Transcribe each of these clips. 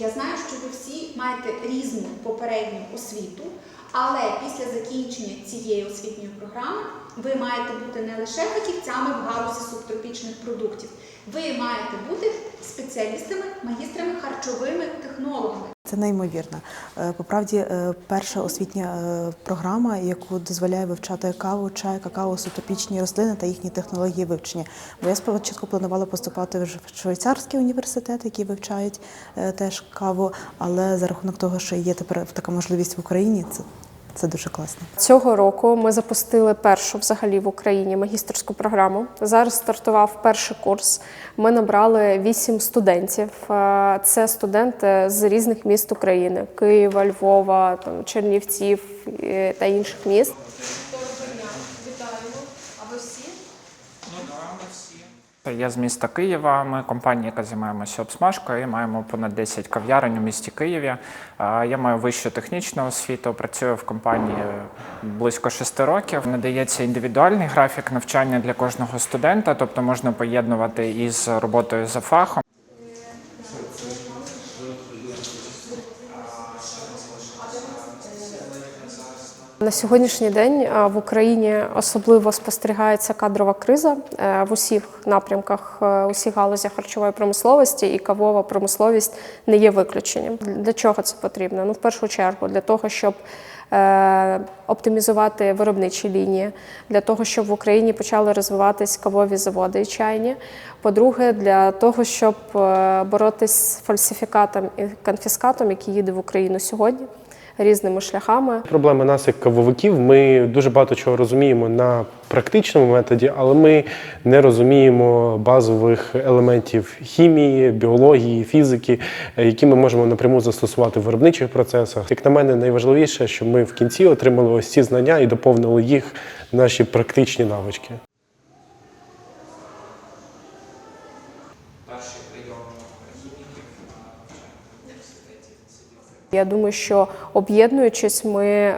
Я знаю, що ви всі маєте різну попередню освіту, але після закінчення цієї освітньої програми ви маєте бути не лише фахівцями в галузі субтропічних продуктів, ви маєте бути спеціалістами, магістрами харчовими технологами. Це неймовірно. Е, По правді, е, перша освітня е, програма, яку дозволяє вивчати каву, чай, какао, сутопічні рослини та їхні технології вивчення. Бо я спочатку планувала поступати в швейцарський університет, які вивчають теж каву, але за рахунок того, що є тепер така можливість в Україні, це, це дуже класно. Цього року ми запустили першу взагалі в Україні магістерську програму. Зараз стартував перший курс. Ми набрали вісім студентів. Е, Це студенти з різних міст України: Києва, Львова, там, Чернівців е, та інших міст. Я з міста Києва. Ми компанія, яка займаємося обсмажкою. Маємо понад 10 кав'ярень у місті Києві. Я маю вищу технічну освіту. Працюю в компанії близько 6 років. Надається індивідуальний графік навчання для кожного студента, тобто можна поєднувати із роботою за фахом. На сьогоднішній день в Україні особливо спостерігається кадрова криза е, в усіх напрямках, е, усіх галузях харчової промисловості, і кавова промисловість не є виключенням. Для чого це потрібно? Ну, в першу чергу, для того, щоб оптимізувати виробничі лінії, для того, щоб в Україні почали розвиватись кавові заводи і чайні. По-друге, для того, щоб е, боротись з фальсифікатом і конфіскатом, який їде в Україну сьогодні різними шляхами. Проблема нас як кавовиків. Ми дуже багато чого розуміємо на практичному методі, але ми не розуміємо базових елементів хімії, біології, фізики, які ми можемо напряму застосувати в виробничих процесах. Як на мене, найважливіше, що ми в кінці отримали ось ці знання і доповнили їх наші практичні навички. Я думаю, що об'єднуючись, ми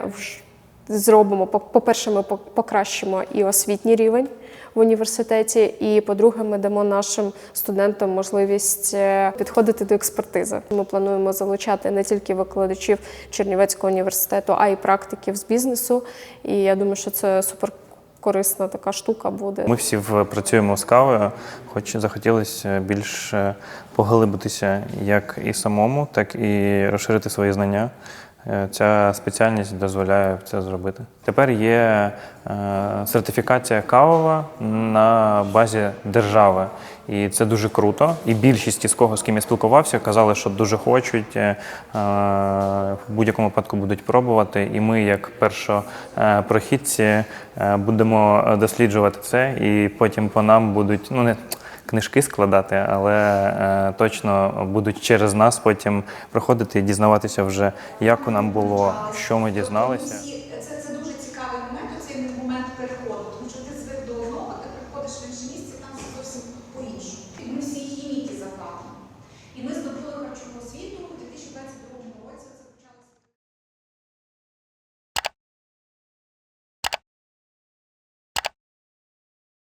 зробимо по- по-перше, ми по- покращимо і освітній рівень в університеті. І по-друге, ми дамо нашим студентам можливість е, підходити до експертизи. Ми плануємо залучати не тільки викладачів Чернівецького університету, а й практиків з бізнесу. І я думаю, що це супер корисна така штука буде. Ми всі працюємо з кавою, хоч захотілося е, поглибитися як і самому, так і розширити свої знання. Е, Ця спеціальність дозволяє це зробити. Тепер є е, сертифікація кавова на базі держави, і це дуже круто. І більшість із кого з ким я спілкувався, казали, що дуже хочуть е, в будь-якому випадку будуть пробувати. І ми, як першопрохідці, будемо досліджувати це, і потім по нам будуть ну не книжки складати, але е, точно будуть через нас потім проходити і дізнаватися вже, як нам було, що ми дізналися.